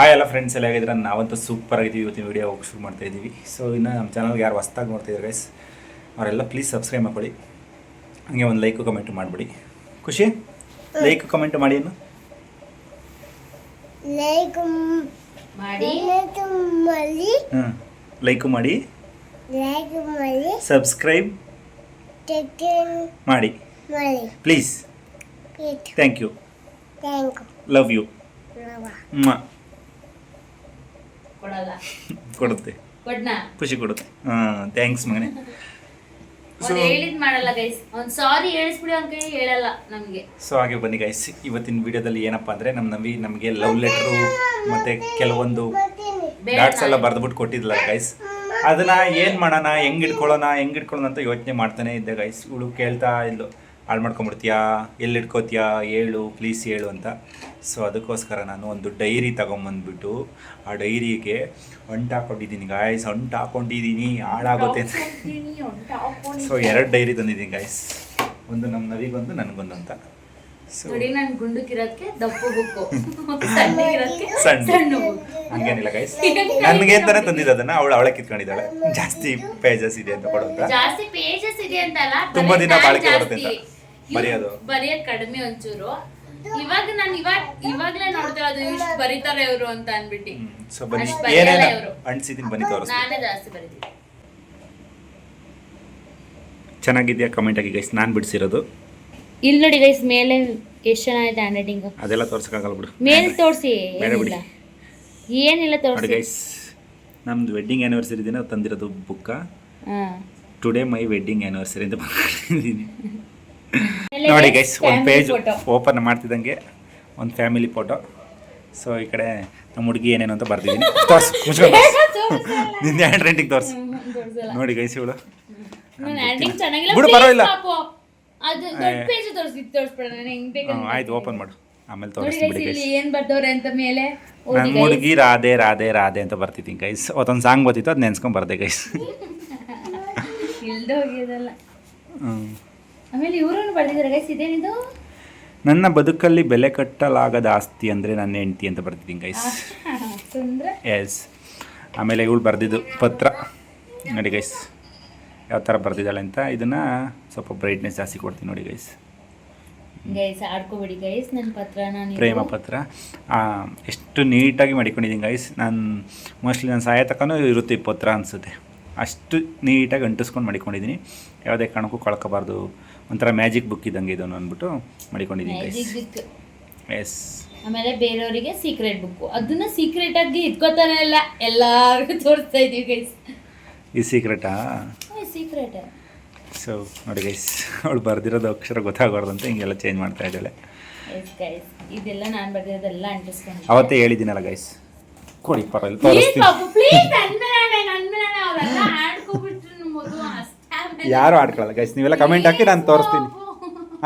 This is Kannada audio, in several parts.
ಆ ಎಲ್ಲ ಫ್ರೆಂಡ್ಸ್ ಎಲ್ಲ ಹೇಗಿದ್ರೆ ನಾವಂತೂ ಸೂಪರ್ ಆಗಿದ್ದೀವಿ. ಇವತ್ತಿನ ವೀಡಿಯೋ ಹೋಗಿ ಶುರು ಮಾಡ್ತಾ ಇದ್ದೀವಿ. ಸೊ ಇನ್ನು ನಮ್ಮ ಚಾನಲ್ಗೆ ಯಾರು ಹೊಸ್ದಾಗಿ ನೋಡ್ತಿದ್ದಾರೆ ಗೈಸ್ ಅವರೆಲ್ಲ ಪ್ಲೀಸ್ ಸಬ್ಸ್ಕ್ರೈಬ್ ಮಾಡ್ಕೊಳ್ಳಿ. ಹಂಗೆ ಒಂದು ಲೈಕು ಕಮೆಂಟ್ ಮಾಡಿಬಿಡಿ. ಖುಷಿ? ಲೈಕ್ ಕಮೆಂಟ್ ಮಾಡಿ ಇನ್ನು. ಲೈಕ್ ಮಾಡಿ. ಮಾಡಿ. ಹಾಂ ಲೈಕು ಮಾಡಿ. ಲೈಕ್ ಮಾಡಿ. ಸಬ್ಸ್ಕ್ರೈಬ್ ಮಾಡಿ. ಮಾಡಿ. Please thank you thank love you Lava ಕೊಡಲ್ಲ. ಕೊಡುತ್ತೆ. ಕೊಡ್ನಾ? ಖುಷಿ ಕೊಡುತ್ತೆ. ಹಾಂ ಥ್ಯಾಂಕ್ಸ್ ಮಗನೇ. ಸೊ ಹೇಳಿದ್ ಮಾಡಲ್ಲ ಗೈಸ್ ಸಾರಿ ಹೇಳಿಸ್ಬಿಡಿ ಅಂತ ಹೇಳಲ್ಲ ನಮ್ಗೆ. ಸೊ ಹಾಗೆ ಬನ್ನಿ ಗೈಸ್ ಇವತ್ತಿನ ವಿಡಿಯೋದಲ್ಲಿ ಏನಪ್ಪ ಅಂದರೆ ನಮ್ಮ ನವಿ ನಮಗೆ ಲವ್ ಲೆಟ್ರು ಮತ್ತು ಕೆಲವೊಂದು ಡಾಟ್ಸ್ ಎಲ್ಲ ಬರೆದ್ಬಿಟ್ಟು ಕೊಟ್ಟಿದ್ಲ ಗೈಸ್ ಅದನ್ನ ಏನು ಮಾಡೋಣ ಹೆಂಗ್ ಇಟ್ಕೊಳ್ಳೋಣ ಹೆಂಗ್ ಇಟ್ಕೊಳ್ಳೋಣ ಅಂತ ಯೋಚನೆ ಮಾಡ್ತಾನೆ ಇದ್ದೆ ಗೈಸ್ ಇವಳು ಕೇಳ್ತಾ ಇದ್ಲು. ಹಾಳು ಮಾಡ್ಕೊಂಬಿಡ್ತೀಯಾ? ಎಲ್ಲಿ ಇಟ್ಕೋತೀಯಾ ಹೇಳು ಪ್ಲೀಸ್ ಹೇಳು ಅಂತ. ಸೊ ಅದಕ್ಕೋಸ್ಕರ ನಾನು ಒಂದು ಡೈರಿ ತಗೊಂಬಂದ್ಬಿಟ್ಟು ಆ ಡೈರಿಗೆ ಅಂಟು ಹಾಕೊಂಡಿದ್ದೀನಿ ಗಾಯ್ಸ್ ಅಂಟು ಹಾಕೊಂಡಿದ್ದೀನಿ ಹಾಳಾಗುತ್ತೆ ಅಂತ ಸೊ ಎರಡು ಡೈರಿ ತಂದಿದ್ದೀನಿ ಗಾಯ್ಸ್ ಒಂದು ನಮ್ಮ ನವಿಗೊಂದು ನನಗೊಂದು ಅಂತ. ಸೊ ಸಣ್ಣ. ಹಂಗೇನಿಲ್ಲ ಗೈಸ್ ನನಗೆ ಅಂತಾನೆ ತಂದಿದ್ದು ಅದನ್ನ. ಅವಳು ಅವಳೆ ಕಿತ್ಕೊಂಡಿದ್ದಾಳೆ. ಜಾಸ್ತಿ ಪೇಜಸ್ ಇದೆ ಅಂತ ಕೊಡುವಂತ ತುಂಬಾ ದಿನ ಬಾಳಿಕೆ ಬರುತ್ತೆ ಅಂತ. ಬರೆಯೋದು. ಬರೆಯೋದ್ ಕಡಿಮೆ ಒಂಚೂರು. ಇವಾಗ ನಾನು ಇವಾಗ ಇವಾಗ್ಲೇ ನೋಡ್ತಾ ಇರೋದು ಇಷ್ಟು ಬರೀತಾರೆ ಇವರು ಅಂತ ಅನ್ಬಿಟ್ಟು. ಸೊ ಬನ್ನಿ. ಅಷ್ಟ್ ಬರೆಯಲ್ಲ ಏನೇನು ಇವ್ರು. ಅಂಟಿಸಿದ್ದೀನಿ ಬನ್ನಿ ತೋರಿಸ್ತೀನಿ. ನಾನೇ ಜಾಸ್ತಿ ಬರೀತೀನಿ. ಚೆನ್ನಾಗಿದೆಯಾ ಕಮೆಂಟ್ ಆಗಿ ಗೈಸ್ ನಾನು ಬಿಡಿಸಿರೋದು. ಇಲ್ಲಿ ನೋಡಿ ಗೈಸ್ ಮೇಲೆ ಎಷ್ಟು ಚೆನ್ನಾಗಿದೆ ಹ್ಯಾಂಡ್ ರೈಟಿಂಗ್ ಅದೆಲ್ಲ ತೋರ್ಸಕ್ಕಾಗಲ್ಲ ಬಿಡು. ಮೇಲೆ ತೋರಿಸಿ ಬೇಡ ಬಿಡಿ. ಏನಿಲ್ಲ ಏನಿಲ್ಲ ನೋಡಿ ತೋರಿಸಿ ಗೈಸ್ ನಮ್ದು ವೆಡ್ಡಿಂಗ್ ಆ್ಯನಿವರ್ಸರಿ ದಿನ ತಂದಿರೋದು ಬುಕ್ಕ. ಹಾ. ಟುಡೇ ಮೈ ವೆಡ್ಡಿಂಗ್ ಆ್ಯನಿವರ್ಸರಿ ಅಂತ ಬರ್ಕೊಂಡಿದ್ದೀನಿ ನೋಡಿ ಗೈಸ್ ಒಂದು ಪೇಜ್ ಓಪನ್ ಮಾಡ್ತಿದ್ದಂಗೆ ಒಂದು ಫ್ಯಾಮಿಲಿ ಫೋಟೋ ಸೊ ಈ ಕಡೆ ನಮ್ಮ ಹುಡುಗಿ ಏನೇನು ಅಂತ ಬರ್ತಿದ್ದೀನಿ ತೋರ್ಸು ಮುಚ್ಕೊಂಡು ನಿನ್ನ ಹ್ಯಾಂಡ್ ರೈಟಿಂಗ್ ತೋರಿಸು. ನೋಡಿ ಗೈಸ್ ಇವಳು. ಬಿಡು, ಪರವಾಗಿಲ್ಲ. ಆಯ್ತು ಓಪನ್ ಮಾಡು. ಆಮೇಲೆ ತೋರಿಸ್ತೀನಿ ಬಿಡಿ ಏನ್ ಬರ್ದವ್ರೆ ಅಂತ ಮೇಲೆ. ಓದಿ ನನ್ನ. ಹುಡುಗಿ ರಾಧೆ ರಾಧೆ ರಾಧೆ ಅಂತ ಬರ್ತಿದ್ದೀನಿ ಗೈಸ್ ಅದೊಂದು ಸಾಂಗ್ ಬರ್ತಿತ್ತು ಅದು ನೆನ್ಸ್ಕೊಂಡು ಬರ್ದೆ ಗೈಸ್ ಹ್ಞೂ ಆಮೇಲೆ ಇವ್ರನ್ನು ಬರ್ದಿದ್ದಾರೆ. ಗೈಸ್ ಇದೇನಿದು? ನನ್ನ ಬದುಕಲ್ಲಿ ಬೆಲೆ ಕಟ್ಟಲಾಗದ ಆಸ್ತಿ ಅಂದರೆ ನನ್ನ ಹೆಂಡತಿ ಅಂತ ಬರ್ತಿದ್ದೀನಿ ಗೈಸ್ ಎಸ್ ಆಮೇಲೆ ಇವಳು ಬರೆದಿದ್ದು ಪತ್ರ. ನೋಡಿ ಗೈಸ್ ಯಾವ ಥರ ಬರೆದಿದ್ದಾಳೆ ಅಂತ. ಇದನ್ನು ಸ್ವಲ್ಪ ಬ್ರೈಟ್ನೆಸ್ ಜಾಸ್ತಿ ಕೊಡ್ತೀನಿ ನೋಡಿ ಗೈಸ್ ಗೈಸ್ ಆಡ್ಕೋಬೇಡಿ ಗೈಸ್ ನನ್ನ ಪತ್ರ ನಾನು ಪ್ರೇಮ ಪತ್ರ. ಎಷ್ಟು ನೀಟಾಗಿ ಮಾಡಿಕೊಂಡಿದ್ದೀನಿ ಗೈಸ್ ನಾನು ಮೋಸ್ಟ್ಲಿ ನನ್ನ ಸಾಯ ತಕ್ಕನೂ ಇರುತ್ತೆ ಪತ್ರ ಅನಿಸುತ್ತೆ. ಅಷ್ಟು ನೀಟಾಗಿ ಅಂಟಿಸ್ಕೊಂಡು ಮಾಡಿಕೊಂಡಿದ್ದೀನಿ. ಯಾವುದೇ ಕಾರಣಕ್ಕೂ ಕಳ್ಕೋಬಾರ್ದು. ಒಂಥರ ಮ್ಯಾಜಿಕ್ ಬುಕ್ ಇದ್ದಂಗೆ ಇದನ್ನು ಅಂದ್ಬಿಟ್ಟು ಮಾಡಿಕೊಂಡಿದ್ದೀನಿ ಗೈಸ್ ಮ್ಯಾಜಿಕ್ ಬುಕ್ ಎಸ್ ಆಮೇಲೆ ಬೇರೆಯವರಿಗೆ ಸೀಕ್ರೆಟ್ ಬುಕ್ ಅದನ್ನ ಸೀಕ್ರೆಟ್ ಆಗಿ ಇಟ್ಕೋತಾನೆ ಇಲ್ಲ ಎಲ್ಲರಿಗೂ ತೋರಿಸ್ತಾ ಇದೀವಿ ಗೈಸ್ ಈ ಸೀಕ್ರೆಟಾ ಸೀಕ್ರೆಟ್ ಸೊ ನೋಡಿ ಗೈಸ್ ಅವಳು ಬರೆದಿರೋದು ಅಕ್ಷರ ಗೊತ್ತಾಗಬಾರ್ದು ಅಂತ ಹಿಂಗೆಲ್ಲ ಚೇಂಜ್ ಮಾಡ್ತಾ ಇದ್ದಾಳೆ. ಇದೆಲ್ಲ ನಾನು ಬರ್ದಿರೋದೆಲ್ಲ ಅಂಟಿಸ್ಕೊಂಡು ಅವತ್ತೇ ಹೇಳಿದ್ದೀನಲ್ಲ ಗೈಸ್ ಕೊಡಿ ಪರವಾಗಿಲ್ಲ ತೋರಿಸ್ತೀನಿ ಪಾಪು ಪ್ಲೀಸ್ ನನ್ಮೇಲೆ ನನ್ಮೇಲೆ ಅವರೆಲ್ಲ ಆಡ್ಕೊಬಿಟ್ರು ನಮ್ಮ ಮಗು ಅಷ್ಟೇ ಯಾರು ಆಡ್ಕೊಳ್ಳಲ್ಲ ಗೈಸ್ ನೀವೆಲ್ಲ ಕಮೆಂಟ್ ಹಾಕಿ ನಾನು ತೋರಿಸ್ತೀನಿ.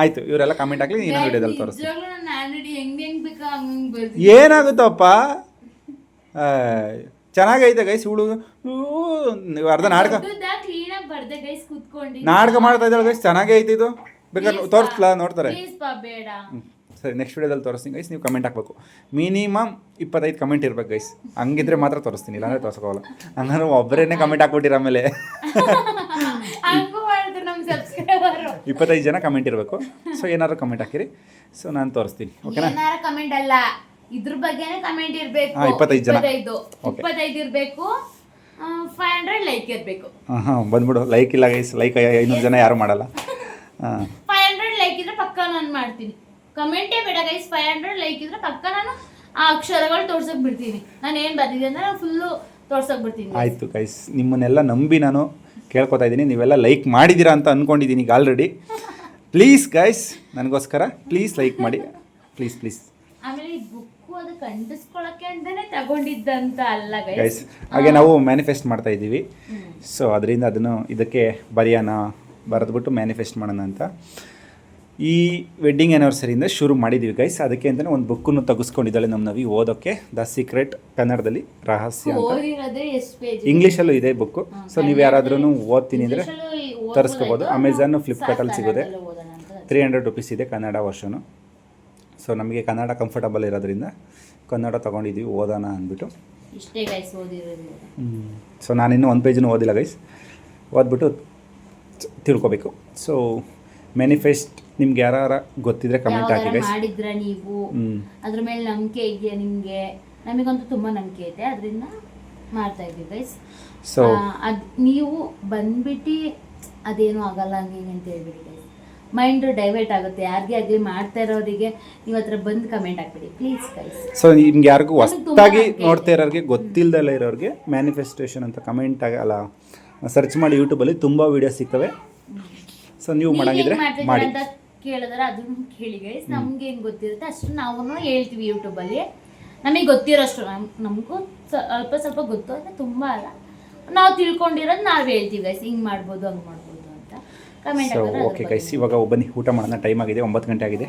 ಆಯಿತು ಇವರೆಲ್ಲ ಕಮೆಂಟ್ ಹಾಕಲಿ ಇನ್ನೊಂದು ವಿಡಿಯೋದಲ್ಲಿ ತೋರಿಸ್ತೀನಿ. ಏನಾಗುತ್ತಪ್ಪ? ಚೆನ್ನಾಗೈತೆ ಗೈಸ್ ಇವಳು ನೀವು ಅರ್ಧ ನಾಡ್ಕ ನಾಡ್ಕ ನಾಟಕ ಮಾಡ್ತಾ ಇದ್ದಾಳೆ ಗೈಸ್ ಚೆನ್ನಾಗೇ ಐತೆ ಇದು ಬೇಕಾದ್ರೆ ತೋರಿಸ್ಲಾ ನೋಡ್ತಾರೆ. ಸರಿ ನೆಕ್ಸ್ಟ್ ವಿಡಿಯೋದಲ್ಲಿ ತೋರಿಸ್ತೀನಿ ಗೈಸ್ ನೀವು ಕಮೆಂಟ್ ಹಾಕ್ಬೇಕು. ಮಿನಿಮಮ್ ಇಪ್ಪತ್ತೈದು ಕಮೆಂಟ್ ಇರ್ಬೇಕು ಗೈಸ್ ಹಂಗಿದ್ರೆ ಮಾತ್ರ ತೋರಿಸ್ತೀನಿ ಇಲ್ಲಾಂದ್ರೆ ತೋರಿಸ್ಕೋಲ್ಲ ಹಂಗಂದ್ರೆ ಒಬ್ಬರೇನೆ ಕಮೆಂಟ್ ಹಾಕ್ಬಿಟ್ಟಿರ ಆಮೇಲೆ ಹಂಗೂ ಮಾಡಿದ್ರು ನಮ್ ಸಬ್ಸ್ಕ್ರೈಬರ್ ಇಪ್ಪತ್ತೈದು ಜನ ಕಮೆಂಟ್ ಇರಬೇಕು. ಸೊ ಏನಾದ್ರು ಕಮೆಂಟ್ ಹಾಕಿರಿ. ಸೊ ನಾನು ತೋರಿಸ್ತೀನಿ ಓಕೆನಾ ಏನಾರ ಕಮೆಂಟ್ ಅಲ್ಲ. ಇದ್ರ ಬಗ್ಗೆನೇ ಕಮೆಂಟ್ ಇರಬೇಕು. ಹಾ, ಇಪ್ಪತ್ತೈದು ಜನ. ಇಪ್ಪತ್ತೈದು. Okay. ಇಪ್ಪತ್ತೈದು ಇರ್ಬೇಕು. ಫೈವ್ ಹಂಡ್ರೆಡ್ ಲೈಕ್ ಇರಬೇಕು. ಹಾಂ ಬಂದ್ಬಿಡು. ಲೈಕ್ ಇಲ್ಲ ಗೈಸ್ ಲೈಕ್ ಐನೂರು ಜನ ಯಾರು ಮಾಡಲ್ಲ. ಹಾಂ. ಫೈವ್ ಹಂಡ್ರೆಡ್ ಲೈಕ್ ಇದ್ರೆ ಪಕ್ಕ ನಾನು ಮಾಡ್ತೀನಿ. ಕಮೆಂಟೇ ಬೇಡ ಗೈಸ್ ಫೈವ್ ಹಂಡ್ರೆಡ್ ಲೈಕ್ ಇದ್ರೆ ಪಕ್ಕ ನಾನು ಆ ಅಕ್ಷರಗಳು ತೋರ್ಸಕ್ ಬಿಡ್ತೀನಿ. ನಾನು ಏನ್ ಬರ್ತಿದ್ದೆ ಅಂದ್ರೆ ಫುಲ್ಲು ತೋರ್ಸಕ್ ಬಿಡ್ತೀನಿ ಆಯ್ತು ಗೈಸ್ ನಿಮ್ಮನ್ನೆಲ್ಲ ನಂಬಿ ನಾನು ಕೇಳ್ಕೊತಾ ಇದ್ದೀನಿ. ನೀವೆಲ್ಲ ಲೈಕ್ ಮಾಡಿದ್ದೀರಾ ಅಂತ ಅಂದ್ಕೊಂಡಿದ್ದೀನಿ ಈಗ ಆಲ್ರೆಡಿ ಪ್ಲೀಸ್ ಗೈಸ್ ನನಗೋಸ್ಕರ ಪ್ಲೀಸ್ ಲೈಕ್ ಮಾಡಿ. ಪ್ಲೀಸ್ ಪ್ಲೀಸ್ ಗೈಸ್ ಹಾಗೆ ನಾವು ಮ್ಯಾನಿಫೆಸ್ಟ್ ಮಾಡ್ತಾ ಇದ್ದೀವಿ. ಸೊ ಅದರಿಂದ ಅದನ್ನು ಇದಕ್ಕೆ ಬರೆಯೋಣ ಬರೆದ್ಬಿಟ್ಟು ಮ್ಯಾನಿಫೆಸ್ಟ್ ಮಾಡೋಣ ಅಂತ. ಈ ವೆಡ್ಡಿಂಗ್ ಆ್ಯನಿವರ್ಸರಿಯಿಂದ ಶುರು ಮಾಡಿದ್ದೀವಿ ಗೈಸ್ ಅದಕ್ಕೆ ಅಂತಲೇ ಒಂದು ಬುಕ್ಕನ್ನು ತೆಗೆಸ್ಕೊಂಡಿದ್ದಾಳೆ ನಮ್ಮ ನವಿ. ಓದೋಕ್ಕೆ ದ ಸೀಕ್ರೆಟ್ ಕನ್ನಡದಲ್ಲಿ ರಹಸ್ಯ ಅಂತ. ಇಂಗ್ಲೀಷಲ್ಲೂ ಇದೆ ಬುಕ್ಕು ಸೊ ನೀವು ಯಾರಾದ್ರೂ ಓದ್ತೀನಿ ಅಂದರೆ ತರಿಸ್ಕೋಬೋದು. ಅಮೆಝಾನು ಫ್ಲಿಪ್ಕಾರ್ಟಲ್ಲಿ ಸಿಗುತ್ತೆ. ತ್ರೀ ಹಂಡ್ರೆಡ್ ರುಪೀಸ್ ಇದೆ ಕನ್ನಡ ವರ್ಷನು ಸೊ ನಮಗೆ ಕನ್ನಡ ಕಂಫರ್ಟಬಲ್ ಇರೋದ್ರಿಂದ ಕನ್ನಡ ತೊಗೊಂಡಿದ್ದೀವಿ ಓದೋಣ ಅಂದ್ಬಿಟ್ಟು. ಸೊ ನಾನಿನ್ನೂ ಒಂದು ಪೇಜನ್ನು ಓದಿಲ್ಲ ಗೈಸ್ ಓದ್ಬಿಟ್ಟು ತಿಳ್ಕೊಬೇಕು. ಸೊ ಮ್ಯಾನಿಫೆಸ್ಟ್ ನಿಮ್ಗೆ ಯಾರ ಗೊತ್ತಿದ್ರೆ ಕಮೆಂಟ್ ಹಾಕಿ ಯಾವ್ದಾರ ಗೈಸ್ ಮಾಡಿದ್ರ ನೀವು? ಅದ್ರ ಮೇಲೆ ನಂಬಿಕೆ ಇದೆಯಾ ನಿಮ್ಗೆ? ನಮಗಂತೂ ತುಂಬಾ ನಂಬಿಕೆ ಇದೆ ಅದರಿಂದ ಮಾಡ್ತಾ ಇದೀವಿ ಗೈಸ್ ಸೊ ಅದ್ ನೀವು ಬಂದ್ಬಿಟ್ಟು ಅದೇನು ಆಗಲ್ಲ ಹಂಗೆ ಹಿಂಗೆ ಅಂತ ಹೇಳ್ಬಿಡಿ ಗೈಸ್ ಮೈಂಡ್ ಡೈವರ್ಟ್ ಆಗುತ್ತೆ. ಯಾರಿಗೆ ಆಗಲಿ ಮಾಡ್ತಾ ಇರೋರಿಗೆ ನೀವು ಹತ್ರ ಬಂದು ಕಮೆಂಟ್ ಹಾಕ್ಬಿಡಿ ಪ್ಲೀಸ್ ಗೈಸ್ ಸೊ ನಿಮ್ಗೆ ಯಾರಿಗೂ ಹೊಸದಾಗಿ ನೋಡ್ತಾ ಇರೋರಿಗೆ ಗೊತ್ತಿಲ್ಲದಲ್ಲ ಇರೋರಿಗೆ ಮ್ಯಾನಿಫೆಸ್ಟೇಷನ್ ಅಂತ ಕಮೆಂಟ್ ಆಗಲ್ಲ ಸರ್ಚ್ ಮಾಡಿ ಯೂಟ್ಯೂಬಲ್ಲಿ ತುಂಬ ವೀಡಿಯೋಸ್ ಸಿಗ್ತವೆ. ಸೊ ನೀವು ಮಾಡಂಗಿದ್ರೆ ಮಾಡಿ. ಅಂತ ಕೇಳಿದ್ರೆ ಅದನ್ನು ಕೇಳಿ ಗೈಸ್ ನಮ್ಗೆ ಏನು ಗೊತ್ತಿರುತ್ತೆ ಅಷ್ಟು ನಾವು ಹೇಳ್ತೀವಿ ಯೂಟ್ಯೂಬಲ್ಲಿ ನಮಗೆ ಗೊತ್ತಿರೋಷ್ಟು ನಮ್ ನಮಗೂ ಸ್ವಲ್ಪ ಸ್ವಲ್ಪ ಗೊತ್ತು ಅಂದರೆ ತುಂಬ ಅಲ್ಲ. ನಾವು ತಿಳ್ಕೊಂಡಿರೋದು ನಾವು ಹೇಳ್ತೀವಿ ಗೈಸ್ ಹಿಂಗೆ ಮಾಡ್ಬೋದು ಹಂಗೆ ಮಾಡ್ಬೋದು ಅಂತ. ಕಮೆಂಟ್ ಸೊ ಓಕೆ ಗೈಸ್ ಇವಾಗ ಬನ್ನಿ ಊಟ ಮಾಡೋಣ ಟೈಮ್ ಆಗಿದೆ. ಒಂಬತ್ತು ಗಂಟೆ ಆಗಿದೆ.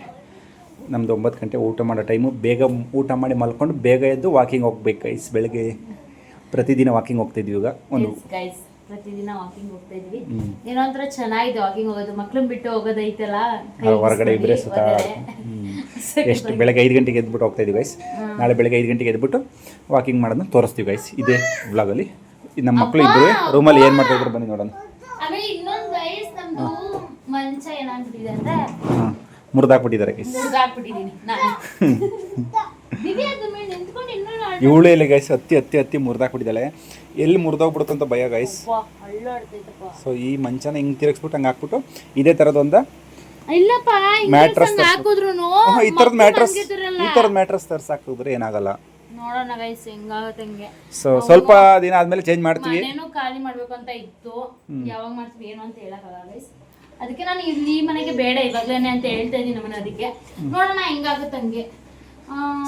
ನಮ್ಮದು ಒಂಬತ್ತು ಗಂಟೆ ಊಟ ಮಾಡೋ ಟೈಮು ಬೇಗ ಊಟ ಮಾಡಿ ಮಲ್ಕೊಂಡು ಬೇಗ ಎದ್ದು ವಾಕಿಂಗ್ ಹೋಗ್ಬೇಕು ಗೈಸ್ ಬೆಳಗ್ಗೆ ಪ್ರತಿದಿನ ವಾಕಿಂಗ್ ಹೋಗ್ತಿದ್ವಿ ಇವಾಗ. ಒಂದು ಗೈಸ್ ಪ್ರತಿದಿನ ವಾಕಿಂಗ್ ಹೋಗ್ತಾ ಇದ್ವಿ. ಏನೋ ಒಂಥರ ಚೆನ್ನಾಗಿದೆ ವಾಕಿಂಗ್ ಹೋಗೋದು. ಮಕ್ಳನ್ನ ಬಿಟ್ಟು ಹೋಗೋದೈತಲ್ಲ ಹೊರಗಡೆ ಇಬ್ಬರೇ ಸುತ್ತ ಎಷ್ಟು ಬೆಳಗ್ಗೆ ಐದು ಗಂಟೆಗೆ ಎದ್ಬಿಟ್ಟು ಹೋಗ್ತಾ ಇದೀವಿ ಗೈಸ್ ನಾಳೆ ಬೆಳಗ್ಗೆ ಐದು ಗಂಟೆಗೆ ಎದ್ಬಿಟ್ಟು ವಾಕಿಂಗ್ ಮಾಡೋದನ್ನ ತೋರಿಸ್ತೀವಿ ಗೈಸ್ ಇದೇ ಬ್ಲಾಗಲ್ಲಿ ನಮ್ಮ ಮಕ್ಕಳು ಇಬ್ಬರು ರೂಮಲ್ಲಿ ಏನು ಮಾಡ್ತಾ ಇದ್ರು ಬನ್ನಿ ನೋಡೋಣ. ಆಮೇಲೆ ಇನ್ನೊಂದು ಗೈಸ್ ನಮ್ದು ಮಂಚ ಏನಾಗ್ಬಿಟ್ಟಿದೆ ಅಂದ್ರೆ ಮುರಿದಾಕ್ಬಿಟ್ಟಿದ್ದಾರೆ ಗೈಸ್ ನಾನು. ಇವಳು ಎಲ್ಲಿ ಗೈಸ್ ಹತ್ತಿ ಹತ್ತಿ ಹತ್ತಿ ಮುರಿದಾಕ್ಬಿಟ್ಟಿದ್ದಾಳೆ. ಎಲ್ಲಿ ಮುರಿದೋಗ್ಬಿಡುತ್ತೆ ಅಂತ ಭಯ ಗೈಸ್ ಸೊ ಈ ಮಂಚನ ಹಿಂಗೆ ತಿರುಗಿಸ್ಬಿಟ್ಟು ಹಂಗೆ ಹಾಕ್ಬಿಟ್ಟು ಇದೇ ಥರದೊಂದು ಇಲ್ಲಪ್ಪ ಮ್ಯಾಟ್ರಸ್. ಹಾಕಿದ್ರು ಈ ಥರದ ಮ್ಯಾಟ್ರಸ್ ಈ ಥರದ ಮ್ಯಾಟ್ರಸ್ ತರ್ಸಿ ಹಾಕಿದ್ರೆ ಏನಾಗಲ್ಲ. ನೋಡೋಣ ಗೈಸ್ ಹೆಂಗಾಗುತ್ತೆ ಹಂಗೆ. ಸೊ ಸ್ವಲ್ಪ ದಿನ ಆದ್ಮೇಲೆ ಚೇಂಜ್ ಮಾಡ್ತೀವಿ. ಮನೇನು ಖಾಲಿ ಮಾಡ್ಬೇಕು ಅಂತ ಇತ್ತು. ಯಾವಾಗ ಮಾಡ್ತೀವಿ ಏನು ಅಂತ ಹೇಳಕ್ಕಾಗಲ್ಲ ಗೈಸ್ ಅದಕ್ಕೆ ನಾನು ಇಲ್ಲಿ ಮನೆಗೆ ಬೇಡ ಇವಾಗ್ಲೇನೆ ಅಂತ ಹೇಳ್ತಾ ಇದೀನಿ ನಮ್ಮನೆ ಅದಕ್ಕೆ. ನೋಡೋಣ ಹೆಂಗಾಗುತ್ತೆ ಹಂಗೆ.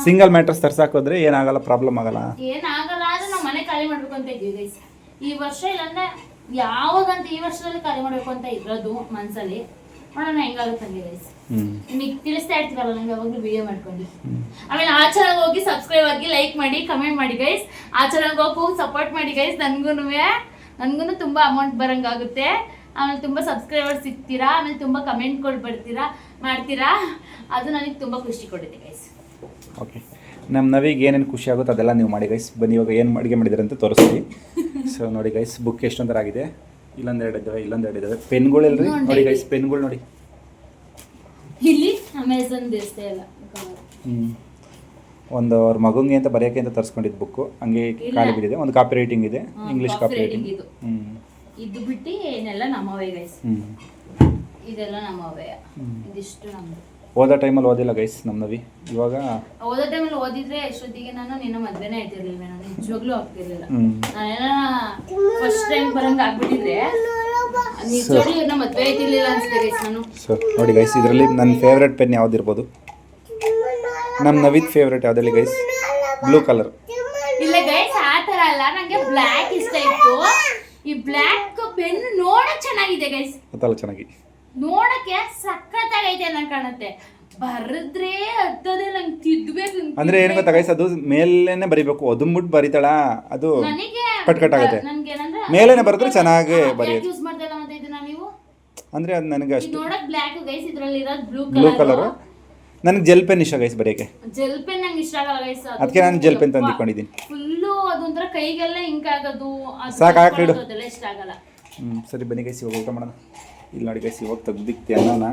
ಸಿಂಗಲ್ ಮ್ಯಾಟ್ರಸ್ ತರ್ಸಾಕೋದ್ರೆ ಏನಾಗಲ್ಲ ಪ್ರಾಬ್ಲಮ್ ಆಗಲ್ಲ? ಏನಾಗಲ್ಲ ಆದ್ರೆ ನಾವು ಮನೆ ಖಾಲಿ ಮಾಡ್ಬೇಕು ಅಂತ ಇದ್ದೀವಿ ಗೈಸ್ ಈ ವರ್ಷ ಇಲ್ಲಾಂದ್ರೆ ಯಾವಾಗಂತ ಈ ವರ್ಷದಲ್ಲಿ ಖಾಲಿ ಮಾಡ್ಬೇಕು ಅಂತ ಇರೋದು ಮನ್ಸಲ್ಲಿ. ನೋಡೋಣ ಹೆಂಗಾಗುತ್ತೆ ಹಂಗೆ ಗೈಸ್ ನಿಮಗೆ ತಿಳಿಸ್ತಾ ಇರ್ತೀವಲ್ಲ ನಂಗೆ ಯಾವಾಗಲೂ ವಿಡಿಯೋ ಮಾಡ್ಕೊಂಡು. ಆಮೇಲೆ ಆ ಚಾನಲ್ಗೆ ಹೋಗಿ ಸಬ್ಸ್ಕ್ರೈಬ್ ಆಗಿ ಲೈಕ್ ಮಾಡಿ ಕಮೆಂಟ್ ಮಾಡಿ ಗೈಸ್ ಆ ಚಾನಲ್ಗೆ ಹೋಗಿ ಸಪೋರ್ಟ್ ಮಾಡಿ ಗೈಸ್ ನನಗೂ ನನಗೂ ತುಂಬಾ ಅಮೌಂಟ್ ಬರಂಗಾಗುತ್ತೆ ಆಮೇಲೆ ತುಂಬ ಸಬ್ಸ್ಕ್ರೈಬರ್ಸ್ ಸಿಗ್ತೀರಾ? ಆಮೇಲೆ ತುಂಬ ಕಮೆಂಟ್ಗಳು ಬರ್ತೀರಾ ಮಾಡ್ತೀರಾ? ಅದು ನನಗೆ ತುಂಬ ಖುಷಿ ಕೊಡುತ್ತೆ ಗೈಸ್ ಓಕೆ ನಮ್ಮ ನವಿಗೆ ಏನೇನು ಖುಷಿ ಆಗುತ್ತೋ ಅದೆಲ್ಲ ನೀವು ಮಾಡಿ ಗೈಸ್ ಬನ್ನಿ ಇವಾಗ ಏನು ಅಡುಗೆ ಮಾಡಿದ್ದೀರ ಅಂತ ತೋರಿಸ್ತೀವಿ. ಸೊ ನೋಡಿ ಗೈಸ್ ಬುಕ್ ಎಷ್ಟೊಂಥರ ಆಗಿದೆ? ಇಲ್ಲೊಂದೆರಡು ಇದ್ದಾವೆ ಇಲ್ಲೊಂದೆರಡು ಇದ್ದಾವೆ. ಪೆನ್ಗಳಿಲ್ರಿ ನೋಡಿ. ನೋಡಿ ಗೈಸ್ ಪೆನ್ಗಳು ನೋಡಿ. ಇಲ್ಲಿ ಅಮೆಝಾನ್ ಹ್ಞೂ ಒಂದು ಅವ್ರ ಮಗಂಗೆ ಅಂತ ಬರೆಯೋಕ್ಕೆ ಅಂತ ತರಿಸ್ಕೊಂಡಿದ್ದು ಬುಕ್ಕು ಹಂಗೆ. ಖಾಲಿ ಬಿದ್ದಿದೆ. ಒಂದು ಕಾಪಿ ರೈಟಿಂಗ್ ಇದೆ ಇಂಗ್ಲೀಷ್ ಕಾಪಿ ರೈಟಿಂಗ್ ಇದು. ಹ್ಞೂ ಇದು ಬಿಟ್ಟು ಏನೆಲ್ಲ ನಮ್ಮವೇ ಗೈಸ್ ಹ್ಞೂ ಇದೆಲ್ಲ ನಮ್ಮವೇ. ಇದಿಷ್ಟು ನಮ್ಮದು ಓದೋ ಟೈಮಲ್ಲಿ ಓದಿಲ್ಲ ಗೈಸ್ ನಮ್ಮ ನವಿ. ಇವಾಗ ಓದೋ ಟೈಮಲ್ಲಿ ಓದಿದ್ರೆ ಎಷ್ಟೊತ್ತಿಗೆ ನಾನು ನಿನ್ನ ಮದ್ವೆನೇ ಆಯ್ತಿರ್ಲಿಲ್ಲ ನಾನು ನಿಜವಾಗ್ಲೂ ಆಗ್ತಿರ್ಲಿಲ್ಲ. ನಾನೇನ ಫಸ್ಟ್ ಟೈಮ್ ಬರಂಗ ಆಗ್ಬಿಟ್ಟಿದ್ರೆ ನಿಜವಾಗ್ಲೂ ಇವ್ರನ್ನ ಮದ್ವೆ ಆಯ್ತಿರ್ಲಿಲ್ಲ ಅನ್ಸುತ್ತೆ ಗೈಸ್ ನಾನು. ಸೊ ನೋಡಿ ಗೈಸ್ ಇದರಲ್ಲಿ ನನ್ನ ಫೇವ್ರೆಟ್ ಪೆನ್ ಯಾವ್ದಿರ್ಬೋದು ನಮ್ಮ ನವಿದ್ ಫೇವ್ರೆಟ್ ಯಾವ್ದಲ್ಲಿ ಗೈಸ್ ಬ್ಲೂ ಕಲರ್ ಇಲ್ಲ ಗೈಸ್ ಆ ತರ ಅಲ್ಲ ನನಗೆ ಬ್ಲ್ಯಾಕ್ ಇಷ್ಟ ಇತ್ತು. ಈ ಬ್ಲ್ಯಾಕ್ ಪೆನ್ ನೋಡಕ್ ಚೆನ್ನಾಗಿದೆ ಗೈಸ್ ಗೊತ್ತಲ್ಲ ಚೆನ್ನಾಗಿ. ನೋಡಕ್ಕೆ ಸಖತ್ತಾಗೈತೆ ನಂಗೆ ಕಾಣುತ್ತೆ. ಬರದ್ರೆ ಹತ್ತದೇ ನಂಗೆ ತಿದ್ಬೇಕು ಅಂದ್ರೆ ಏನು ಗೊತ್ತಾ ಗೈಸ್ ಅದು ಮೇಲೇನೆ ಬರಿಬೇಕು ಅದುಂಬಿಟ್ಟು ಬರಿತಾಳ ಅದು ನನಗೆ ಕಟ್ ಕಟ್ ಆಗುತ್ತೆ ನನ್ಗೆ ಏನಂದ್ರೆ ಮೇಲೇನೆ ಬರೆದ್ರೆ ಚೆನ್ನಾಗಿ ಬರೆಯೋದು. ಯೂಸ್ ಮತ್ತೆ ಇದನ್ನ ನೀವು? ಅಂದ್ರೆ ಅದು ನನಗೆ ಇದು ಅಷ್ಟು ನೋಡಕ್ ಬ್ಲ್ಯಾಕ್ ಗೈಸ್ ಇದ್ರಲ್ಲಿ ಇರೋದು ಬ್ಲೂ ಬ್ಲೂ ಕಲರ್ ಕಲರು ನನಗೆ ಜೆಲ್ ಪೆನ್ ಇಷ್ಟ ಗೈಸ್ ಬರೆಯೋಕ್ಕೆ. ಜೆಲ್ ಪೆನ್ ನಂಗೆ ಇಷ್ಟ ಆಗಲ್ಲ ಗೈಸ್ ಅದಕ್ಕೆ ನಾನು ಜೆಲ್ ಪೆನ್ ತಂದಿಕೊಂಡಿದ್ದೀನಿ ಫುಲ್ಲು ಅದೊಂಥರ ಕೈಗೆಲ್ಲ ಇಂಕ್ ಆಗೋದು ಅದು ಸಾಕ್. ಅದೆಲ್ಲ ಇಷ್ಟ ಆಗಲ್ಲ. ಹ್ಞೂ ಸರಿ ಬನ್ನಿ ಗೈಸ್ ಇವಾಗ ಊಟ ಮಾಡೋಣ. ಇಲ್ಲಿ ನೋಡಿ ಗೈಸ್ ಇವಾಗ ತೆಗ್ದಿಕ್ತಿ ಅನ್ನನ.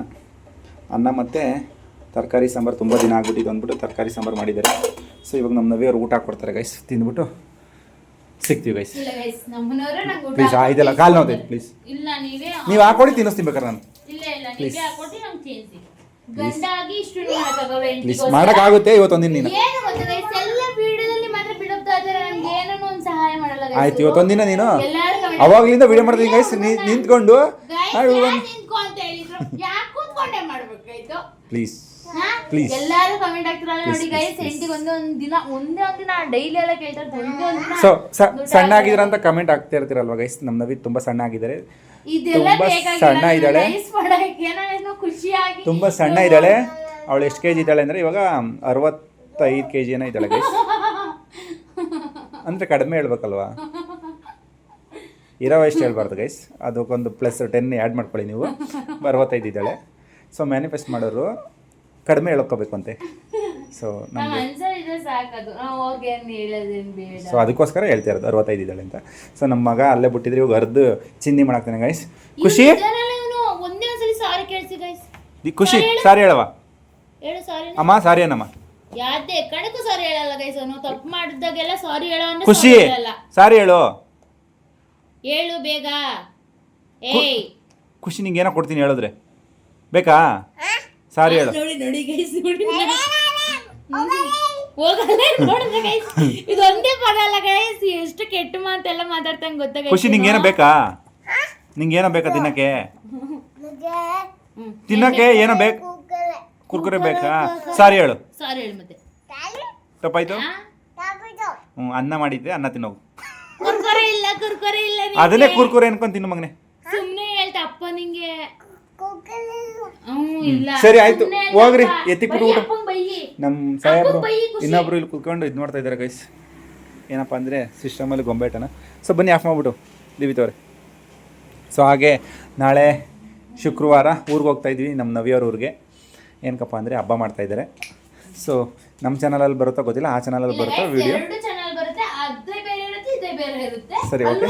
ಅನ್ನ ಮತ್ತು ತರಕಾರಿ ಸಾಂಬಾರು ತುಂಬ ದಿನ ಆಗ್ಬಿಟ್ಟಿದೆ ಅಂದ್ಬಿಟ್ಟು ತರಕಾರಿ ಸಾಂಬಾರು ಮಾಡಿದ್ದಾರೆ. ಸೊ ಇವಾಗ ನಮ್ಮ ನವಿಯವ್ರು ಊಟ ಹಾಕ್ಕೊಡ್ತಾರೆ ಗೈಸ್ ತಿಂದ್ಬಿಟ್ಟು ಸಿಗ್ತೀವಿ ಗೈಸ್ ಪ್ಲೀಸ್ ಆಯ್ತಲ್ಲ ಕಾಲು ನೋತೈತೆ ಪ್ಲೀಸ್ ನೀವೇ ಹಾಕೊಡಿ ತಿನ್ನಿಸ್ತೀನಿ ಬೇಕಾರೆ ನಾನು. Please please. ಮಾಡೋಕ್ಕಾಗುತ್ತೆ ಇವತ್ತೊಂದಿನ ನೀನು ಸಹಾಯ ಮಾಡಲ್ಲ. ಆಯ್ತು ಇವತ್ತೊಂದಿನ ನೀನು ಅವಾಗ್ಲಿಂದ ವಿಡಿಯೋ ಮಾಡ್ತೀನಿ ಗೈಸ್ ನಿಂತ್ಕೊಂಡು ಪ್ಲೀಸ್ ಪ್ಲೀಸ್ ಎಲ್ಲರೂ ಕಮೆಂಟ್ ಆಗ್ತಿರಲ್ಲ ನೋಡಿ ಗೈಸ್. ಹೆಂಡತಿಗೆ ಒಂದೇ ಒಂದ್ ದಿನ ಒಂದೇ ಒಂದು ದಿನ ಡೈಲಿ ಎಲ್ಲ ಕೇಳ್ತಾರೆ ಒಂದೇ ಒಂದ್ ದಿನ ಸೊ ಸಣ್ಣ ಆಗಿದ್ರ ಅಂತ ಕಮೆಂಟ್ ಆಗ್ತಾ ಇರ್ತೀರಲ್ವ ಗೈಸ್ ನಮ್ಮ ನವಿ ತುಂಬಾ ಸಣ್ಣ ಆಗಿದ್ದಾರೆ ತುಂಬಾ ಸಣ್ಣ ಇದ್ದಾಳೆ. ಖುಷಿಯಾಗಿ ತುಂಬ ಸಣ್ಣ ಇದ್ದಾಳೆ. ಅವಳು ಎಷ್ಟು ಕೆ ಜಿ ಇದ್ದಾಳೆ ಅಂದ್ರೆ ಇವಾಗ ಅರವತ್ತೈದು ಕೆ ಜಿ ಏನೋ ಇದ್ದಾಳೆ ಗೈಸ್ ಅಂದರೆ ಕಡಿಮೆ ಹೇಳ್ಬೇಕಲ್ವಾ? ಇರೋ ಎಷ್ಟು ಹೇಳ್ಬಾರ್ದು ಗೈಸ್ ಅದಕ್ಕೊಂದು ಪ್ಲಸ್ ಟೆನ್ ಆ್ಯಡ್ ಮಾಡ್ಕೊಳ್ಳಿ ನೀವು. ಅರವತ್ತೈದು ಇದ್ದಾಳೆ. ಸೊ ಮ್ಯಾನಿಫೆಸ್ಟ್ ಮಾಡೋರು ಕಡಿಮೆ ಹೇಳ್ಕೋಬೇಕು ಅಂತೆ ಸೊ ನಮಗೆ ಸೊ ಅದಕ್ಕೋಸ್ಕರ ಹೇಳ್ತಾ ಇರೋದು ಅರವತ್ತೈದು ಇದ್ದಾಳೆ ಅಂತ. ಸೊ ನಮ್ಮ ಮಗ ಅಲ್ಲೇ ಬಿಟ್ಟಿದ್ರೆ ಇವಾಗ ಅರ್ದು ಚಿಂದಿ ಮಾಡಾಕ್ತಾನೆ ಗೈಸ್ ಖುಷಿ? ಖುಷಿ ಸಾರಿ ಹೇಳವಾ ಅಮ್ಮ ಸಾರಿ ಏನಮ್ಮ ಯಾವ್ದೇ ಕಣಕ್ಕೂ ಸಾರಿ ಹೇಳಲ್ಲ ಗೈಸ್ ಅವನು ತಪ್ಪು ಮಾಡಿದಾಗೆಲ್ಲ ಸಾರಿ ಹೇಳೋ ಅಂದ್ರೆ ಖುಷಿ sorry ಹೇಳಲ್ಲ. ಸಾರಿ ಹೇಳು. ಹೇಳು ಬೇಗ. ಏಯ್. ಖುಷಿ ನಿಂಗೆ ಏನೋ ಕೊಡ್ತೀನಿ ಹೇಳಿದ್ರೆ. ಬೇಕಾ? ಸಾರಿ ಹೇಳು. ನೋಡಿ ನೋಡಿ ಗೈಸ್ ನೋಡಿ ಹೋಗಲ್ಲ. ನೋಡಿದ್ರೆ ಗೈಸ್ ಇದು ಒಂದೇ ಪದ ಅಲ್ಲ ಗೈಸ್ ಎಷ್ಟು ಕೆಟ್ಟ ಮಾತೆಲ್ಲ ಮಾತಾಡ್ತಂಗ್ ಗೊತ್ತಾ guys ಖುಷಿ ನಿಂಗೆ ಏನೋ? ಬೇಕಾ? ನಿಂಗೆ ಏನೋ ಬೇಕಾ ತಿನ್ನಕ್ಕೆ? ತಿನ್ನಕ್ಕೆ ಏನೋ ಬೇಕು. ಕುರ್ಕುರೆ ಬೇಕಾ? ಸಾರಿ ಹೇಳು. ಸಾರಿ ಹೇಳು ಮತ್ತೆ. ತಪ್ಪಾಯ್ತು? ಹ್ಞೂ ಅನ್ನ ಮಾಡಿದ್ದೆ ಅನ್ನ ತಿನ್ನೋಗು. ಕುರ್ಕುರೆ ಇಲ್ಲ ಕುರ್ಕುರೆ ಇಲ್ಲ ನಿಂಗೆ. ಅದನ್ನೇ ಕುರ್ಕುರೆ ಅನ್ಕೊಂಡ್ ತಿನ್ನು ಮಗನೆ. ಸುಮ್ನೆ ಹೇಳ್ತಾ ಅಪ್ಪ ನಿಂಗೆ. ಕುಕ್ಕರೆ ಹ್ಮ್ ಇಲ್ಲ. ಸರಿ, ಆಯ್ತು. ಸುಮ್ನೆ ಹೇಳ್ತಾ ಹೋಗ್ರಿ, ಅಪ್ಪ. ಎತ್ತಿ ಬೈಯಿ, ಊಟ. ಅಪ್ಪಂಗ್ ಬೈಯಿ. ನಮ್ಮ ಸಾಹೇಬ್ರು ಬೈಯಿ ಖುಷಿ. ಇನ್ನೊಬ್ರು ಇಲ್ಲಿ ಕುತ್ಕೊಂಡು ಇದು ಮಾಡ್ತಾ ಇದ್ದಾರೆ ಗೈಸ್ ಏನಪ್ಪ ಅಂದರೆ ಸಿಸ್ಟಮಲ್ಲಿ ಗೊಂಬೆಟನ. ಸೊ ಬನ್ನಿ ಆಫ್ ಮಾಡಿಬಿಟ್ಟು ದಿವಿತವ್ರೆ ಸೊ ಹಾಗೆ ನಾಳೆ ಶುಕ್ರವಾರ ಊರಿಗೆ ಹೋಗ್ತಾ ಇದ್ವಿ ನಮ್ಮ ನವಿಯವ್ರ ಊರಿಗೆ. ಏನಕ್ಕಪ್ಪ ಅಂದರೆ ಹಬ್ಬ ಮಾಡ್ತಾ ಇದ್ದಾರೆ. ಸೊ ನಮ್ಮ ಚಾನಲಲ್ಲಿ ಬರುತ್ತೋ ಗೊತ್ತಿಲ್ಲ ಆ ಚಾನಲಲ್ಲಿ ಬರುತ್ತೋ ವಿಡಿಯೋ ಸರಿ, ಓಕೆ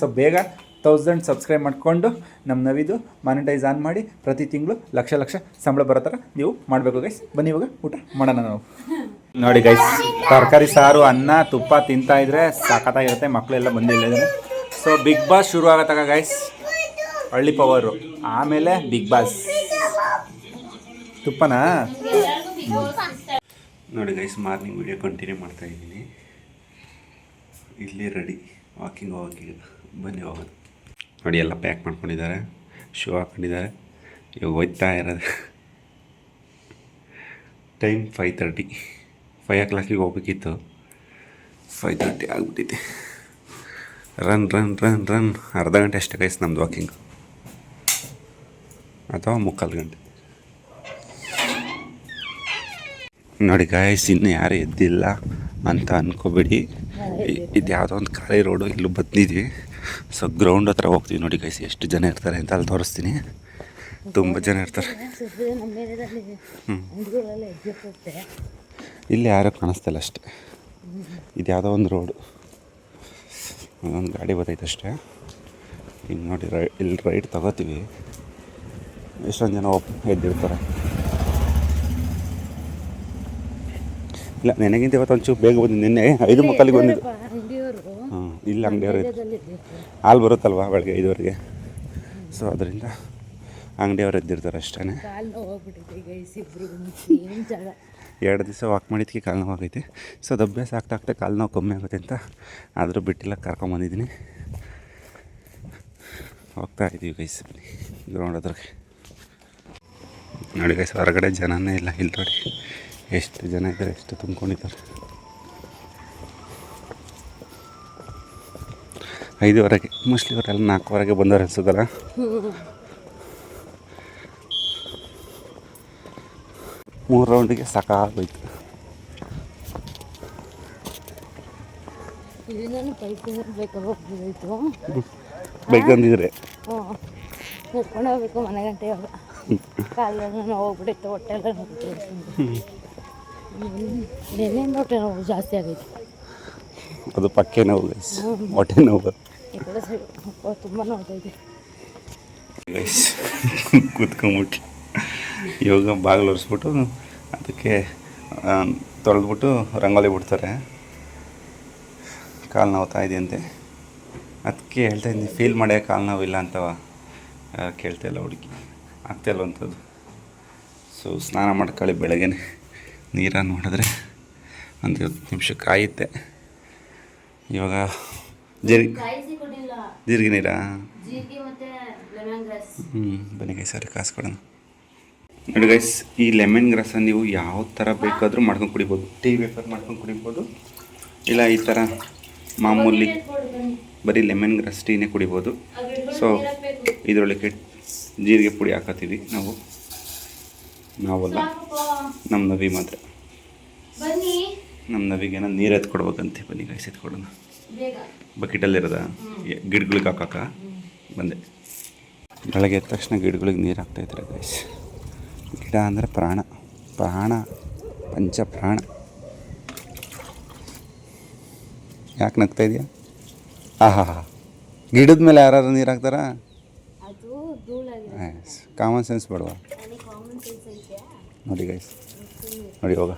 ಸೊ ಬೇಗ ತೌಸಂಡ್ ಸಬ್ಸ್ಕ್ರೈಬ್ ಮಾಡಿಕೊಂಡು ನಮ್ಮ ನವಿದು ಮಾನಿಟೈಸ್ ಆನ್ ಮಾಡಿ ಪ್ರತಿ ತಿಂಗಳು ಲಕ್ಷ ಲಕ್ಷ ಸಂಬಳ ಬರೋ ಥರ ನೀವು ಮಾಡಬೇಕು ಗೈಸ್ ಬನ್ನಿ ಇವಾಗ ಊಟ ಮಾಡೋಣ ನಾವು. ನೋಡಿ ಗೈಸ್ ತರಕಾರಿ ಸಾರು ಅನ್ನ ತುಪ್ಪ ತಿಂತಾ ಇದ್ರೆ ಸಾಕತ್ತಾಗಿರುತ್ತೆ ಮಕ್ಕಳೆಲ್ಲ ಬಂದಿಲ್ಲ ಸೊ ಬಿಗ್ ಬಾಸ್ ಶುರು ಆಗತ್ತಾಗ ಗೈಸ್ ಹಳ್ಳಿ ಪವರು. ಆಮೇಲೆ ಬಿಗ್ ಬಾಸ್. ತುಪ್ಪನಾ? ನೋಡಿ ಗೈಸ್ ಮಾರ್ನಿಂಗ್ ವಿಡಿಯೋ ಕಂಟಿನ್ಯೂ ಮಾಡ್ತಾ ಇದ್ದೀನಿ. ಇಲ್ಲಿ ರೆಡಿ ವಾಕಿಂಗ್ ಹೋಗಿ ಬನ್ನಿ ಹೋಗೋದು ನೋಡಿ, ಎಲ್ಲ ಪ್ಯಾಕ್ ಮಾಡ್ಕೊಂಡಿದ್ದಾರೆ. ಶೂ ಹಾಕೊಂಡಿದ್ದಾರೆ. ಇವಾಗ ಹೋಯ್ತಾ ಇರೋದು. ಟೈಮ್ ಫೈವ್ ತರ್ಟಿ ಫೈವ್ ಓ ಕ್ಲಾಕಿಗೆ ಹೋಗ್ಬೇಕಿತ್ತು. ಫೈವ್ ತರ್ಟಿ ಆಗಿಬಿಟ್ಟಿದೆ. ರನ್ ರನ್ ರನ್ ರನ್ ಅರ್ಧ ಗಂಟೆ ಅಷ್ಟೇ ಗೈಸ್ ನಮ್ಮದು ವಾಕಿಂಗ್ ಅಥವಾ ಮುಕ್ಕಾಲು ಗಂಟೆ. ನೋಡಿ ಗಾಯಸ್ ಇನ್ನು ಯಾರು ಎದ್ದಿಲ್ಲ ಅಂತ ಅನ್ಕೋಬೇಡಿ. ಇದು ಯಾವುದೋ ಒಂದು ಖಾಲಿ ರೋಡು ಇಲ್ಲೂ ಬಂದಿದ್ವಿ ಸೊ ಗ್ರೌಂಡ್ ಹತ್ರ ಹೋಗ್ತೀವಿ ನೋಡಿ ಗೈಸ್ ಎಷ್ಟು ಜನ ಇರ್ತಾರೆ ಅಂತ ಅಲ್ಲಿ ತೋರಿಸ್ತೀನಿ. ತುಂಬ ಜನ ಇರ್ತಾರೆ. ಇಲ್ಲಿ ಯಾರೂ ಕಾಣಿಸ್ತಿಲ್ಲ ಅಷ್ಟೇ. ಇದು ಯಾವುದೋ ಒಂದು ರೋಡು ಒಂದು ಗಾಡಿ ಬರ್ತೈತೆ ಅಷ್ಟೇ. ಈಗ ನೋಡಿ, ರೈ, ಇಲ್ಲಿ ರೈಡ್ ತಗೋತೀವಿ. ಎಷ್ಟೊಂದು ಜನ ಒಪ್ ಎದ್ದಿರ್ತಾರೆ. ಇಲ್ಲ ನನಗಿಂತ ಇವತ್ತು ಒಂಚೂರು ಬೇಗ ಬಂದಿದ್ದು ನಿನ್ನೆ ಐದು ಮಕ್ಕಳಿಗೆ ಬಂದಿದ್ದು ಹಾಂ ಇಲ್ಲ ಅಂಗಡಿಯವರು ಹಾಲು ಬರುತ್ತಲ್ವಾ ಬೆಳಗ್ಗೆ ಐದುವರೆಗೆ? ಸೊ ಅದರಿಂದ ಅಂಗಡಿಯವ್ರು ಎದ್ದಿರ್ತಾರೆ ಅಷ್ಟೇ ಎರಡು ದಿವಸ ವಾಕ್ ಮಾಡಿದ್ದಕ್ಕೆ ಕಾಲು ನೋವು ಆಗೈತೆ ಸೊ ಅದು ಅಭ್ಯಾಸ ಆಗ್ತಾ ಆಗ್ತಾ ಕಾಲು ನೋವು ಕಮ್ಮಿ ಆಗುತ್ತೆ ಅಂತ ಆದರೂ ಬಿಟ್ಟಿಲ್ಲ ಕರ್ಕೊಂಬಂದಿದ್ದೀನಿ. ಹೋಗ್ತಾ ಇದ್ದೀವಿ ಗೈಸ್ ಗ್ರೌಂಡ್ ಹತ್ರಕ್ಕೆ ನೋಡಿ ಗೈಸ್ ಹೊರಗಡೆ ಜನನೇ ಇಲ್ಲ. ಇಲ್ಲಿ ನೋಡಿ ಎಷ್ಟು ಜನ ಇದ್ದಾರೆ ಎಷ್ಟು ತುಂಬ್ಕೊಂಡಿದ್ದಾರೆ. ಐದುವರೆಗೆ ಮೋಸ್ಟ್ಲಿ ಅವರೆಲ್ಲ ನಾಲ್ಕುವರೆಗೆ ಬಂದವ್ರು ಅನ್ಸೋದಲ್ಲ ಮೂರು ರೌಂಡಿಗೆ ಸಾಕಾಗೋಯ್ತು. ಬೈಕ್ ಬಂದಿದ್ರೆ ಹೋಗ್ಕೊಂಡು ಹೋಗ್ಬೇಕು ಮನೆ ಗಂಟೆ ಕಾಲೆಲ್ಲ ಹೋಗ್ಬಿಟ್ಟಿತ್ತು ಹೊಟ್ಟೆ ಎಲ್ಲ ನೆನ್ನೆ ಹೊಟ್ಟೆ ನೋವು ಜಾಸ್ತಿ ಆಗೈತೆ ಅದು ಪಕ್ಕೆ ನೋವು ಗೈಸ್ ಹೊಟ್ಟೆ ನೋವು. ಈ ಕಡೆ ಸೈಡ್ ತುಂಬ ನೋಡ್ತೈತೆ ಗೈಸ್ ಕೂತ್ಕೊಂಬಿಟ್ಟು ಇವಾಗ ಬಾಗಿಲು ಒರೆಸ್ಬಿಟ್ಟು ಅದಕ್ಕೆ ತೊಳೆದ್ಬಿಟ್ಟು ರಂಗೋಲಿ ಬಿಡ್ತಾರೆ. ಕಾಲು ನೋವ್ತಾ ಇದೆಯಂತೆ ಅದಕ್ಕೆ ಹೇಳ್ತಾ ಇದ್ದೀನಿ ಫೀಲ್ ಮಾಡೇ ಕಾಲು ನೋವಿಲ್ಲ ಅಂತವ ಕೇಳ್ತಾ ಇಲ್ಲ ಹುಡುಗಿ. ಆಗ್ತಾಯಿಲ್ಲ ಇಲ್ವಂಥದ್ದು ಸೊ ಸ್ನಾನ ಮಾಡ್ಕೊಳ್ಳಿ ಬೆಳಗ್ಗೆ ನೀರನ್ನು ನೋಡಿದ್ರೆ ಒಂದು ಹತ್ತು ನಿಮಿಷ ಕಾಯುತ್ತೆ. ಇವಾಗ ಜೀರಿಗೆ ಕೊಟ್ಟಿಲ್ಲ ಜೀರಿಗೆ ನೀರಾ? ಹ್ಞೂ ಬನ್ನಿ ಗೈಸ್ ಸರಿ ಕಾಸು ಕೊಡೋಣ. ನೋಡಿ ಗೈಸ್ ಈ ಲೆಮನ್ ಗ್ರಾಸನ್ನು ನೀವು ಯಾವ ಥರ ಬೇಕಾದರೂ ಮಾಡ್ಕೊಂಡು ಕುಡಿಬೋದು. ಟೀ ಬೇಕಾದ್ರೆ ಮಾಡ್ಕೊಂಡು ಕುಡಿಬೋದು. ಇಲ್ಲ ಈ ಥರ ಮಾಮೂಲಿ ಬರೀ ಲೆಮನ್ ಗ್ರಾಸ್ ಟೀನೇ ಕುಡಿಬೋದು. ಸೊ ಇದರೊಳಗೆ ಜೀರಿಗೆ ಪುಡಿ ಹಾಕತ್ತೀವಿ ನಾವು. ನಾವಲ್ಲ ನಮ್ಮ ನವಿ ಮಾತ್ರ. ನಮ್ಮ ನವಿಗೇನ ನೀರು ಎತ್ಕೊಡ್ಬೇಕಂತೆ ಬನ್ನಿ ಗಾಯಸ್ ಎತ್ಕೊಡೋಣ ಬಕೆಟಲ್ಲಿರೋದ ಗಿಡಗಳಿಗೆ ಹಾಕಾಕ ಬಂದೆ. ಬೆಳಗ್ಗೆ ಎದ್ದ ತಕ್ಷಣ ಗಿಡಗಳಿಗೆ ನೀರು ಹಾಕ್ತಾ ಇದ್ದಾರೆ ಗೈಸ್ ಗಿಡ ಅಂದರೆ ಪ್ರಾಣ. ಪ್ರಾಣ ಪಂಚ ಪ್ರಾಣ. ಯಾಕೆ ನಗ್ತಾ ಇದೆಯಾ? ಆಹಾ ಹಾ ಗಿಡದ ಮೇಲೆ ಯಾರು ನೀರು ಹಾಕ್ತಾರಾ? ಕಾಮನ್ ಸೆನ್ಸ್ ಐತೆ ನೋಡಿ ಗೈಸ್ ನೋಡಿ ಹೋಗ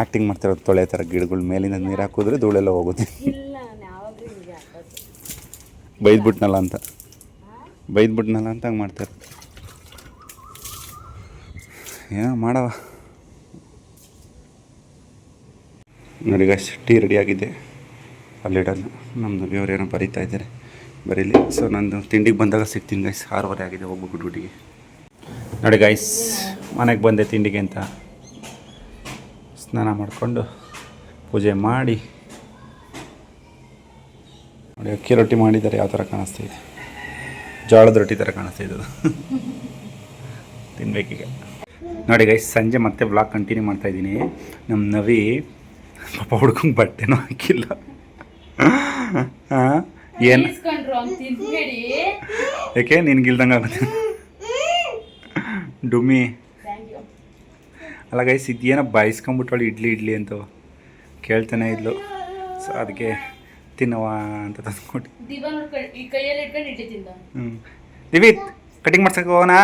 ಆ್ಯಕ್ಟಿಂಗ್ ಮಾಡ್ತಿರೋ ತೊಳೆ ಥರ ಗಿಡಗಳ ಮೇಲಿಂದ ನೀರು ಹಾಕಿದ್ರೆ ಧೂಳೆಲ್ಲ ಹೋಗುತ್ತೆ. ಬೈದ್ಬಿಟ್ನಲ್ಲ ಅಂತ. ಬೈದ್ಬಿಟ್ನಲ್ಲ ಅಂತ ಹಂಗೆ ಮಾಡ್ತಾರೆ ಏನೋ ಮಾಡವ. ನೋಡಿ ಗೈಸ್ ಟೀ ರೆಡಿಯಾಗಿದೆ ಅಲ್ಲಿಡೋದು ನಮ್ಮದು ಇವ್ರು ಏನೋ ಬರೀತಾ ಇದ್ದಾರೆ. ಬರೀಲಿ ಸೊ ನಂದು ತಿಂಡಿಗೆ ಬಂದಾಗ ಸಿಗ್ತೀನಿ ಗೈಸ್ ಆರೂವರೆ ಆಗಿದೆ ಹೋಗ್ಬಿಟ್ಟು ಡ್ಯೂಟಿಗೆ ನೋಡಿ ಗೈಸ್ ಮನೆಗೆ ಬಂದೆ ತಿಂಡಿಗೆ ಅಂತ. ಸ್ನಾನ ಮಾಡಿಕೊಂಡು ಪೂಜೆ ಮಾಡಿ. ನೋಡಿ, ಅಕ್ಕಿ ರೊಟ್ಟಿ ಮಾಡಿದ್ದಾರೆ ಯಾವ ಥರ ಕಾಣಿಸ್ತಾ ಇದೆ. ಜೋಳದ ರೊಟ್ಟಿ ಥರ ಕಾಣಿಸ್ತಾ ಇದ್ದದು ತಿನ್ಬೇಕೀಗ. ನೋಡಿ ಗೈಸ್ ಸಂಜೆ ಮತ್ತೆ ಬ್ಲಾಗ್ ಕಂಟಿನ್ಯೂ ಮಾಡ್ತಾ ಇದ್ದೀನಿ. ನಮ್ಮ ನವಿ, ಪಾಪ ಹುಡ್ಕೊಂಗೆ ಬಟ್ಟೆನೂ ಹಾಕಿಲ್ಲ. ಏನು? ಯಾಕೆ ನಿನ್ಗೆ ತಿನ್ಬೇಡಿ. ಯಾಕೆ ನಿನ್ಗಿಲ್ದಂಗೆ ಆಗುತ್ತೆ. ಡುಮ್ಮಿ. ಥ್ಯಾಂಕ್ ಯು ಅಲ್ಲ ಗೈಸ್ ಇದೇನೋ ಬಾಯಿಸ್ಕೊಂಬಿಟ್ಟವಳು ಇಡ್ಲಿ ಇಡ್ಲಿ ಅಂತ. ಕೇಳ್ತಾನೆ ಇದ್ಲು. ಸೊ ಅದಕ್ಕೆ ತಿನ್ನವ ಅಂತ ತಂದ್ಕೊಟ್ಟು. ದೀಪ ನೋಡ್ಕೊಂಡು ಈ ಕೈಯಲ್ಲಿ ಇಟ್ಕೊಂಡು ಇಡ್ಲಿ ತಿಂದ. ಹ್ಞೂ ದಿವಿತ್ ಕಟಿಂಗ್ ಮಾಡ್ಸಕ್ಕೆ ಹೋಗೋಣ?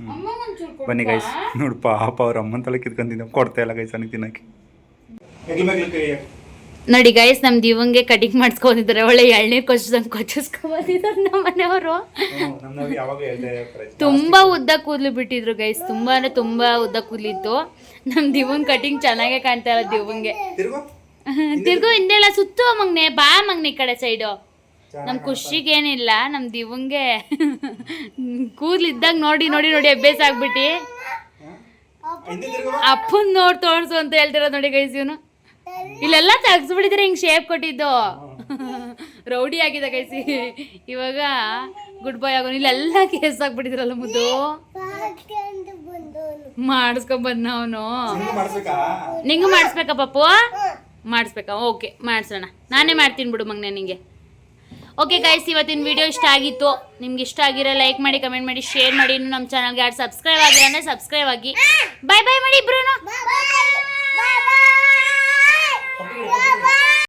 ಹ್ಞೂ ಬನ್ನಿ. ಗೈಸ್ ನೋಡು ಪಾಪ ಅವ್ರ ಅಮ್ಮನ ತಲೆ ಕಿತ್ಕೊಂತಿದ್ದ ಕೊಡ್ತಾ ಇಲ್ಲ ಗೈಸ್ ನನಗೆ ತಿನ್ನಕ್ಕೆ. ನೋಡಿ ಗೈಸ್ ನಮ್ ದಿವಂಗೆ ಕಟಿಂಗ್ ಮಾಡಿಸ್ಕೊಂಡಿದ್ದಾರೆ. ಒಳ್ಳೆ ಎಳ್ನೀರ್ ಕೊಚ್ಚಿದಂಗ್ ಕೊಚ್ಚಿಸ್ಕೊಂಬಂದಿದ್ದಾರೆ ನಮ್ಮ ಮನೆಯವರು. ತುಂಬಾ ಉದ್ದ ಕೂದಲು ಬಿಟ್ಟಿದ್ರು ಗೈಸ್ ತುಂಬಾ ಅಂದ್ರೆ ತುಂಬಾ ಉದ್ದ ಕೂದಲಿತ್ತು. ನಮ್ ದಿವಂಗ್ ಕಟಿಂಗ್ ಚೆನ್ನಾಗೆ ಕಾಣ್ತಾ ಇಲ್ಲ ದಿವಂಗೆ. ತಿರ್ಗು. ಹಿಂದೆಲ್ಲ ಸುತ್ತು ಮಗ್ನೆ ಬಾ ಮಗ್ನೆ ಈ ಕಡೆ ಸೈಡು ನಮ್ ಖುಷಿಗೇನಿಲ್ಲ ನಮ್ ದಿವಂಗೆ ಕೂದ್ಲಿದ್ದಾಗ ನೋಡಿ ನೋಡಿ ನೋಡಿ ಅಭ್ಯಾಸ ಆಗ್ಬಿಟ್ಟಿ. ಅಪ್ಪನ್ ನೋಡ್ ತೋರ್ಸು ಅಂತ ಹೇಳ್ತಿರೋದು ನೋಡಿ ಗೈಸ್ ಇವನು. ಇಲ್ಲೆಲ್ಲ ತೆಗ್ಸ್ಬಿಟ್ಟಿದ್ರೆ ಹಿಂಗ್ ಶೇಪ್ ಕೊಟ್ಟಿದ್ದು. ರೌಡಿ ಆಗಿದೆ ಕೈಸಿ. ಇವಾಗ ಗುಡ್ ಬಾಯ್ ಆಗೋನು. ಇಲ್ಲೆಲ್ಲ ಕೇಸ್ ಆಗ್ಬಿಟ್ಟಿದ್ರಲ್ಲ ಮುದ್ದು. ಮಾಡಿಸ್ಕೊಂಡ್ ಬಂದ ಅವನು. ನಿಂಗೂ ಮಾಡಿಸ್ಬೇಕಾ? ಪಪ್ಪು? ಮಾಡಿಸ್ಬೇಕಾ? ಓಕೆ ಮಾಡಿಸೋಣ. ನಾನೇ ಮಾಡ್ತೀನಿ ಬಿಡು ಮಗ್ನೆ ನಿಂಗೆ. ಓಕೆ ಗೈಸ್ ಇವತ್ತಿನ ವಿಡಿಯೋ ಇಷ್ಟ ಆಗಿತ್ತು. ನಿಮ್ಗೆ ಇಷ್ಟ ಆಗಿರೋ ಲೈಕ್ ಮಾಡಿ ಕಮೆಂಟ್ ಮಾಡಿ ಶೇರ್ ಮಾಡಿ. ಇನ್ನು ನಮ್ಮ ಚಾನಲ್ಗೆ ಯಾರು ಸಬ್ಸ್ಕ್ರೈಬ್ ಆಗಿಲ್ಲ ಅಂದರೆ ಸಬ್ಸ್ಕ್ರೈಬ್ ಆಗಿ. ಬಾಯ್ ಬಾಯ್ ಮಾಡಿ ಇಬ್ರು 爸爸。